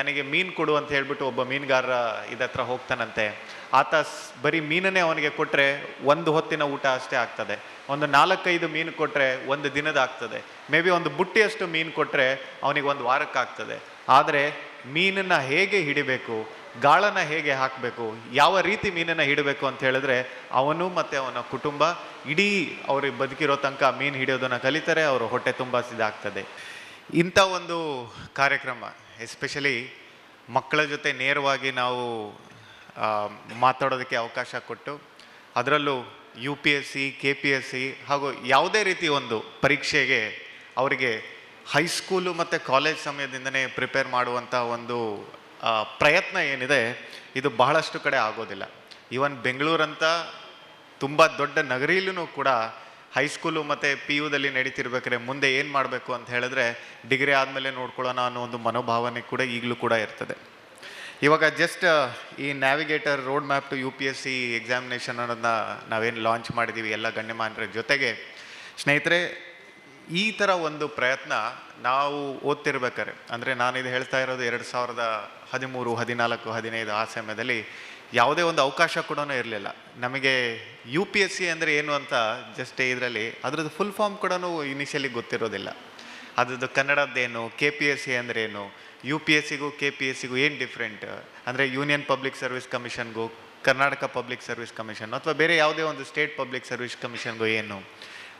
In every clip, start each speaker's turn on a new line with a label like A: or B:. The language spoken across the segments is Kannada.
A: ನನಗೆ ಮೀನು ಕೊಡು ಅಂತ ಹೇಳಿಬಿಟ್ಟು ಒಬ್ಬ ಮೀನುಗಾರ ಇದತ್ರ ಹೋಗ್ತಾನಂತೆ. ಆತ ಬರೀ ಮೀನನ್ನೇ ಅವನಿಗೆ ಕೊಟ್ಟರೆ ಒಂದು ಹೊತ್ತಿನ ಊಟ ಅಷ್ಟೇ ಆಗ್ತದೆ. ಒಂದು ನಾಲ್ಕೈದು ಮೀನು ಕೊಟ್ಟರೆ ಒಂದು ದಿನದ ಆಗ್ತದೆ. ಮೇ ಬಿ ಒಂದು ಬುಟ್ಟಿಯಷ್ಟು ಮೀನು ಕೊಟ್ಟರೆ ಅವನಿಗೆ ಒಂದು ವಾರಕ್ಕಾಗ್ತದೆ. ಆದರೆ ಮೀನನ್ನು ಹೇಗೆ ಹಿಡಿಬೇಕು, ಗಾಳನ ಹೇಗೆ ಹಾಕಬೇಕು, ಯಾವ ರೀತಿ ಮೀನನ್ನು ಹಿಡಬೇಕು ಅಂತ ಹೇಳಿದ್ರೆ ಅವನು ಮತ್ತು ಅವನ ಕುಟುಂಬ ಇಡೀ ಅವ್ರಿಗೆ ಬದುಕಿರೋ ತನಕ ಮೀನು ಹಿಡಿಯೋದನ್ನು ಕಲಿತರೆ ಅವರು ಹೊಟ್ಟೆ ತುಂಬ ಸಿದಾಗ್ತದೆ ಇಂಥ ಒಂದು ಕಾರ್ಯಕ್ರಮ. ಎಸ್ಪೆಷಲಿ ಮಕ್ಕಳ ಜೊತೆ ನೇರವಾಗಿ ನಾವು ಮಾತಾಡೋದಕ್ಕೆ ಅವಕಾಶ ಕೊಟ್ಟು, ಅದರಲ್ಲೂ U P S C K P S C ಹಾಗೂ ಯಾವುದೇ ರೀತಿ ಒಂದು ಪರೀಕ್ಷೆಗೆ ಅವರಿಗೆ ಹೈಸ್ಕೂಲು ಮತ್ತು ಕಾಲೇಜ್ ಸಮಯದಿಂದನೇ ಪ್ರಿಪೇರ್ ಮಾಡುವಂಥ ಒಂದು ಪ್ರಯತ್ನ ಏನಿದೆ, ಇದು ಬಹಳಷ್ಟು ಕಡೆ ಆಗೋದಿಲ್ಲ. ಈವನ್ ಬೆಂಗಳೂರಂಥ ತುಂಬ ದೊಡ್ಡ ನಗರಿಯಲ್ಲೂ ಕೂಡ ಹೈಸ್ಕೂಲು ಮತ್ತು ಪಿ ಯುದಲ್ಲಿ ನಡೀತಿರ್ಬೇಕಾದ್ರೆ ಮುಂದೆ ಏನು ಮಾಡಬೇಕು ಅಂತ ಹೇಳಿದ್ರೆ ಡಿಗ್ರಿ ಆದಮೇಲೆ ನೋಡ್ಕೊಳ್ಳೋಣ ಅನ್ನೋ ಒಂದು ಮನೋಭಾವನೆ ಕೂಡ ಈಗಲೂ ಕೂಡ ಇರ್ತದೆ. ಇವಾಗ ಜಸ್ಟ್ ಈ navigator road map to U P S C examination ಅನ್ನೋದನ್ನ ನಾವೇನು ಲಾಂಚ್ ಮಾಡಿದ್ದೀವಿ ಎಲ್ಲ ಗಣ್ಯಮಾನ್ಯರ ಜೊತೆಗೆ. ಸ್ನೇಹಿತರೆ, ಈ ಥರ ಒಂದು ಪ್ರಯತ್ನ ನಾವು ಓದ್ತಿರ್ಬೇಕಾರೆ ಅಂದರೆ ನಾನು ಇದು ಹೇಳ್ತಾ ಇರೋದು ಎರಡು ಸಾವಿರದ ಹದಿಮೂರು, ಹದಿನಾಲ್ಕು, ಹದಿನೈದು ಆ ಸಮಯದಲ್ಲಿ ಯಾವುದೇ ಒಂದು ಅವಕಾಶ ಕೂಡ ಇರಲಿಲ್ಲ. ನಮಗೆ ಯು ಪಿ ಎಸ್ ಸಿ ಅಂದರೆ ಏನು ಅಂತ ಜಸ್ಟ್ ಇದರಲ್ಲಿ ಅದರದ್ದು ಫುಲ್ ಫಾರ್ಮ್ ಕೂಡ ಇನಿಷಿಯಲಿ ಗೊತ್ತಿರೋದಿಲ್ಲ. ಅದರದ್ದು ಕನ್ನಡದ್ದೇನು ಕೆ ಪಿ ಎಸ್ ಸಿ ಅಂದರೆ ಏನು ಯು ಪಿ ಎಸ್ ಸಿಗೂ ಕೆ ಪಿ ಎಸ್ ಸಿಗೂ ಏನು ಡಿಫ್ರೆಂಟ್ ಅಂದರೆ ಯೂನಿಯನ್ ಪಬ್ಲಿಕ್ ಸರ್ವಿಸ್ ಕಮಿಷನ್ಗೂ ಕರ್ನಾಟಕ ಪಬ್ಲಿಕ್ ಸರ್ವಿಸ್ ಕಮಿಷನ್ ಅಥವಾ ಬೇರೆ ಯಾವುದೇ ಒಂದು ಸ್ಟೇಟ್ ಪಬ್ಲಿಕ್ ಸರ್ವಿಸ್ ಕಮಿಷನ್ಗೂ ಏನು?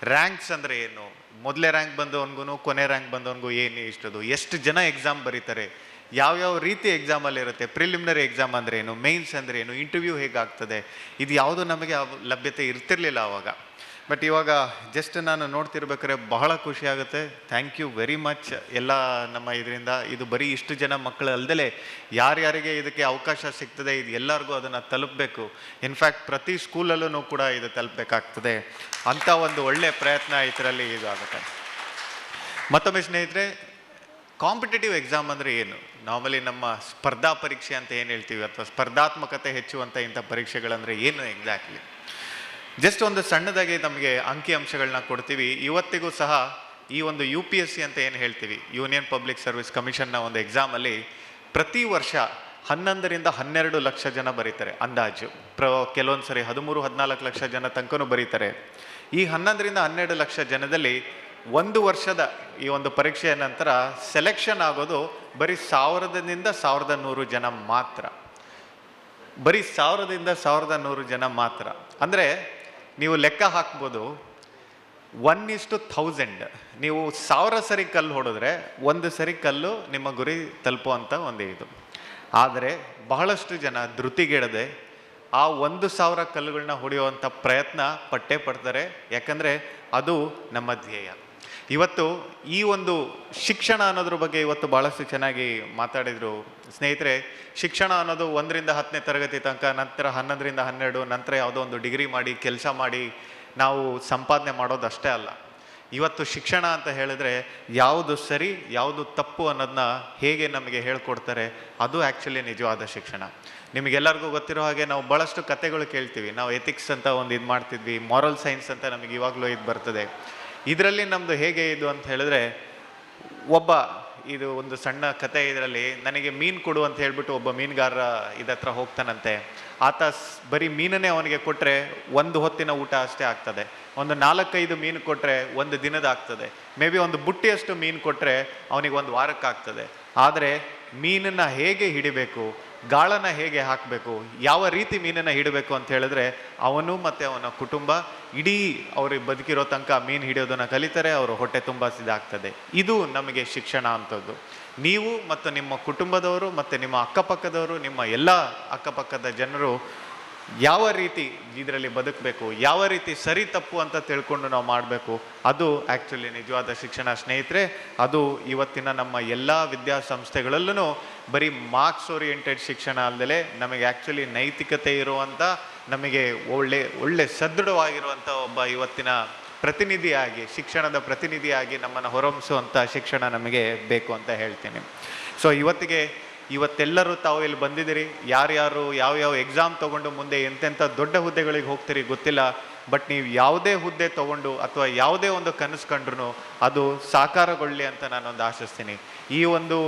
A: ರ್ಯಾಂಕ್ಸ್ ಅಂದರೆ ಏನು? ಮೊದಲೇ ರ್ಯಾಂಕ್ ಬಂದವನಿಗೂ ಕೊನೆ ರ್ಯಾಂಕ್ ಬಂದವನಿಗೂ ಏನು ಇಷ್ಟದು? ಎಷ್ಟು ಜನ ಎಕ್ಸಾಮ್ ಬರೀತಾರೆ? ಯಾವ್ಯಾವ ರೀತಿ ಎಕ್ಸಾಮಲ್ಲಿ ಇರುತ್ತೆ? ಪ್ರಿಲಿಮಿನರಿ ಎಕ್ಸಾಮ್ ಅಂದರೆ ಏನು? ಮೇನ್ಸ್ ಅಂದರೆ ಏನು? ಇಂಟರ್ವ್ಯೂ ಹೇಗಾಗ್ತದೆ? ಇದು ಯಾವುದು ನಮಗೆ ಲಭ್ಯತೆ ಇರ್ತಿರ್ಲಿಲ್ಲ ಆವಾಗ ಬಟ್ ಇವಾಗ ಜಸ್ಟ್ ನಾನು ನೋಡ್ತಿರ್ಬೇಕಾದ್ರೆ ಬಹಳ ಖುಷಿ ಆಗುತ್ತೆ. ಥ್ಯಾಂಕ್ ಯು ವೆರಿ ಮಚ್ ಎಲ್ಲ ನಮ್ಮ ಇದರಿಂದ. ಇದು ಬರೀ ಇಷ್ಟು ಜನ ಮಕ್ಕಳು ಅಲ್ಲದೆ ಯಾರ್ಯಾರಿಗೆ ಇದಕ್ಕೆ ಅವಕಾಶ ಸಿಗ್ತದೆ, ಇದು ಎಲ್ಲರಿಗೂ ಅದನ್ನು ತಲುಪಬೇಕು. ಇನ್ಫ್ಯಾಕ್ಟ್ ಪ್ರತಿ ಸ್ಕೂಲಲ್ಲೂ ಕೂಡ ಇದು ತಲುಪಬೇಕಾಗ್ತದೆ. ಅಂಥ ಒಂದು ಒಳ್ಳೆಯ ಪ್ರಯತ್ನ ಇದರಲ್ಲಿ ಇದು ಆಗುತ್ತೆ. ಮತ್ತೊಮ್ಮೆ ಸ್ನೇಹಿತರೆ ಕಾಂಪಿಟೇಟಿವ್ ಎಕ್ಸಾಮ್ ಅಂದರೆ ಏನು? ನಾರ್ಮಲಿ ನಮ್ಮ ಸ್ಪರ್ಧಾ ಪರೀಕ್ಷೆ ಅಂತ ಏನು ಹೇಳ್ತೀವಿ? ಅಥವಾ ಸ್ಪರ್ಧಾತ್ಮಕತೆ ಹೆಚ್ಚುವಂಥ ಇಂಥ ಪರೀಕ್ಷೆಗಳಂದರೆ ಏನು ಎಕ್ಸಾಕ್ಟ್ಲಿ ಜಸ್ಟ್ ಒಂದು ಸಣ್ಣದಾಗಿ ನಮಗೆ ಅಂಕಿ ಅಂಶಗಳನ್ನ ಕೊಡ್ತೀವಿ. ಇವತ್ತಿಗೂ ಸಹ ಈ ಒಂದು ಯು ಪಿ ಎಸ್ ಸಿ ಅಂತ ಏನು ಹೇಳ್ತೀವಿ? ಯೂನಿಯನ್ ಪಬ್ಲಿಕ್ ಸರ್ವಿಸ್ ಕಮಿಷನ್ನ ಒಂದು ಎಕ್ಸಾಮಲ್ಲಿ ಪ್ರತಿ ವರ್ಷ ಹನ್ನೊಂದರಿಂದ ಹನ್ನೆರಡು ಲಕ್ಷ ಜನ ಬರೀತಾರೆ ಅಂದಾಜು. ಪ್ರ, ಕೆಲವೊಂದು ಸರಿ ಹದಿಮೂರು, ಹದಿನಾಲ್ಕು ಲಕ್ಷ ಜನ ತನಕನೂ ಬರೀತಾರೆ. ಈ ಹನ್ನೊಂದರಿಂದ ಹನ್ನೆರಡು ಲಕ್ಷ ಜನದಲ್ಲಿ ಒಂದು ವರ್ಷದ ಈ ಒಂದು ಪರೀಕ್ಷೆಯ ನಂತರ ಸೆಲೆಕ್ಷನ್ ಆಗೋದು ಬರೀ ಸಾವಿರದಿಂದ ಸಾವಿರದ ನೂರು ಜನ ಮಾತ್ರ. ಬರೀ ಸಾವಿರದಿಂದ ಸಾವಿರದ ನೂರು ಜನ ಮಾತ್ರ. ಅಂದರೆ ನೀವು ಲೆಕ್ಕ ಹಾಕ್ಬೋದು. ಒನ್ ಇಸ್ ಟು ಥೌಸಂಡ್ ನೀವು ಸಾವಿರ ಸರಿ ಕಲ್ಲು ಹೊಡೆದ್ರೆ ಒಂದು ಸರಿ ಕಲ್ಲು ನಿಮ್ಮ ಗುರಿ ತಲುಪುವಂಥ ಒಂದು ಇದು. ಆದರೆ ಬಹಳಷ್ಟು ಜನ ಧೃತಿಗೆಡದೆ ಆ ಒಂದು ಸಾವಿರ ಕಲ್ಲುಗಳನ್ನ ಹೊಡೆಯುವಂಥ ಪ್ರಯತ್ನ ಪಟ್ಟೆ ಪಡ್ತಾರೆ. ಯಾಕಂದರೆ ಅದು ನಮ್ಮ ಧ್ಯೇಯ. ಇವತ್ತು ಈ ಒಂದು ಶಿಕ್ಷಣ ಅನ್ನೋದ್ರ ಬಗ್ಗೆ ಇವತ್ತು ಭಾಳಷ್ಟು ಚೆನ್ನಾಗಿ ಮಾತಾಡಿದರು. ಸ್ನೇಹಿತರೆ, ಶಿಕ್ಷಣ ಅನ್ನೋದು ಒಂದರಿಂದ ಹತ್ತನೇ ತರಗತಿ ತನಕ, ನಂತರ ಹನ್ನೊಂದರಿಂದ ಹನ್ನೆರಡು, ನಂತರ ಯಾವುದೋ ಒಂದು ಡಿಗ್ರಿ ಮಾಡಿ, ಕೆಲಸ ಮಾಡಿ ನಾವು ಸಂಪಾದನೆ ಮಾಡೋದಷ್ಟೇ ಅಲ್ಲ. ಇವತ್ತು ಶಿಕ್ಷಣ ಅಂತ ಹೇಳಿದ್ರೆ ಯಾವುದು ಸರಿ, ಯಾವುದು ತಪ್ಪು ಅನ್ನೋದನ್ನ ಹೇಗೆ ನಮಗೆ ಹೇಳ್ಕೊಡ್ತಾರೆ, ಅದು ಆ್ಯಕ್ಚುಲಿ ನಿಜವಾದ ಶಿಕ್ಷಣ. ನಿಮಗೆಲ್ಲರಿಗೂ ಗೊತ್ತಿರೋ ಹಾಗೆ ನಾವು ಭಾಳಷ್ಟು ಕತೆಗಳು ಕೇಳ್ತೀವಿ. ನಾವು ಎಥಿಕ್ಸ್ ಅಂತ ಒಂದು ಇದು ಮಾಡ್ತಿದ್ವಿ ಮಾರಲ್ ಸೈನ್ಸ್ ಅಂತ ನಮಗೆ ಇವಾಗಲೂ ಇದು ಬರ್ತದೆ. ಇದರಲ್ಲಿ ನಮ್ಮದು ಹೇಗೆ ಇದು ಅಂತ ಹೇಳಿದ್ರೆ, ಒಬ್ಬ, ಇದು ಒಂದು ಸಣ್ಣ ಕತೆ ಇದರಲ್ಲಿ, ನನಗೆ ಮೀನು ಕೊಡು ಅಂತ ಹೇಳ್ಬಿಟ್ಟು ಒಬ್ಬ ಮೀನುಗಾರ ಇದತ್ರ ಹೋಗ್ತಾನಂತೆ. ಆತ ಬರೀ ಮೀನನ್ನೇ ಅವನಿಗೆ ಕೊಟ್ಟರೆ ಒಂದು ಹೊತ್ತಿನ ಊಟ ಅಷ್ಟೇ ಆಗ್ತದೆ. ಒಂದು ನಾಲ್ಕೈದು ಮೀನು ಕೊಟ್ಟರೆ ಒಂದು ದಿನದ ಆಗ್ತದೆ. ಮೇ ಬಿ ಒಂದು ಬುಟ್ಟಿಯಷ್ಟು ಮೀನು ಕೊಟ್ಟರೆ ಅವನಿಗೆ ಒಂದು ವಾರಕ್ಕಾಗ್ತದೆ. ಆದರೆ ಮೀನನ್ನು ಹೇಗೆ ಹಿಡಿಬೇಕು? ಗಾಳನ ಹೇಗೆ ಹಾಕಬೇಕು, ಯಾವ ರೀತಿ ಮೀನನ್ನು ಹಿಡಬೇಕು ಅಂತ ಹೇಳಿದ್ರೆ ಅವನು ಮತ್ತು ಅವನ ಕುಟುಂಬ ಇಡೀ ಅವ್ರಿಗೆ ಬದುಕಿರೋ ತನಕ ಮೀನು ಹಿಡಿಯೋದನ್ನು ಕಲಿತರೆ ಅವರು ಹೊಟ್ಟೆ ತುಂಬ ಸಿದಾಗ್ತದೆ ಇದು ನಮಗೆ ಶಿಕ್ಷಣ ಅಂಥದ್ದು. ನೀವು ಮತ್ತು ನಿಮ್ಮ ಕುಟುಂಬದವರು ಮತ್ತು ನಿಮ್ಮ ಅಕ್ಕಪಕ್ಕದವರು, ನಿಮ್ಮ ಎಲ್ಲ ಅಕ್ಕಪಕ್ಕದ ಜನರು ಯಾವ ರೀತಿ ಇದರಲ್ಲಿ ಬದುಕಬೇಕು, ಯಾವ ರೀತಿ ಸರಿ ತಪ್ಪು ಅಂತ ತಿಳ್ಕೊಂಡು ನಾವು ಮಾಡಬೇಕು, ಅದು ಆ್ಯಕ್ಚುಲಿ ನಿಜವಾದ ಶಿಕ್ಷಣ ಸ್ನೇಹಿತರೆ, ಅದು ಇವತ್ತಿನ ನಮ್ಮ ಎಲ್ಲ ವಿದ್ಯಾಸಂಸ್ಥೆಗಳಲ್ಲೂ ಬರೀ ಮಾರ್ಕ್ಸ್ ಓರಿಯೆಂಟೆಡ್ ಶಿಕ್ಷಣ ಅಲ್ಲದೆ ನಮಗೆ ಆ್ಯಕ್ಚುಲಿ ನೈತಿಕತೆ ಇರುವಂಥ ನಮಗೆ ಒಳ್ಳೆ ಒಳ್ಳೆ ಸದೃಢವಾಗಿರುವಂಥ ಒಬ್ಬ ಇವತ್ತಿನ ಪ್ರತಿನಿಧಿಯಾಗಿ, ಶಿಕ್ಷಣದ ಪ್ರತಿನಿಧಿಯಾಗಿ ನಮ್ಮನ್ನು ಹೊರಹೊಮ್ಮಿಸುವಂಥ ಶಿಕ್ಷಣ ನಮಗೆ ಬೇಕು ಅಂತ ಹೇಳ್ತೀನಿ. ಸೊ ಇವತ್ತಿಗೆ, ಇವತ್ತೆಲ್ಲರೂ ತಾವು ಇಲ್ಲಿ ಬಂದಿದ್ದೀರಿ. ಯಾರ್ಯಾರು ಯಾವ್ಯಾವ ಎಕ್ಸಾಮ್ ತೊಗೊಂಡು ಮುಂದೆ ಎಂತೆಂಥ ದೊಡ್ಡ ಹುದ್ದೆಗಳಿಗೆ ಹೋಗ್ತೀರಿ ಗೊತ್ತಿಲ್ಲ. ಬಟ್ ನೀವು ಯಾವುದೇ ಹುದ್ದೆ ತೊಗೊಂಡು ಅಥವಾ ಯಾವುದೇ ಒಂದು ಕನಸು ಕಂಡ್ರೂ ಅದು ಸಾಕಾರಗೊಳ್ಳಿ ಅಂತ ನಾನೊಂದು ಆಶಿಸ್ತೀನಿ. ಈ ಒಂದು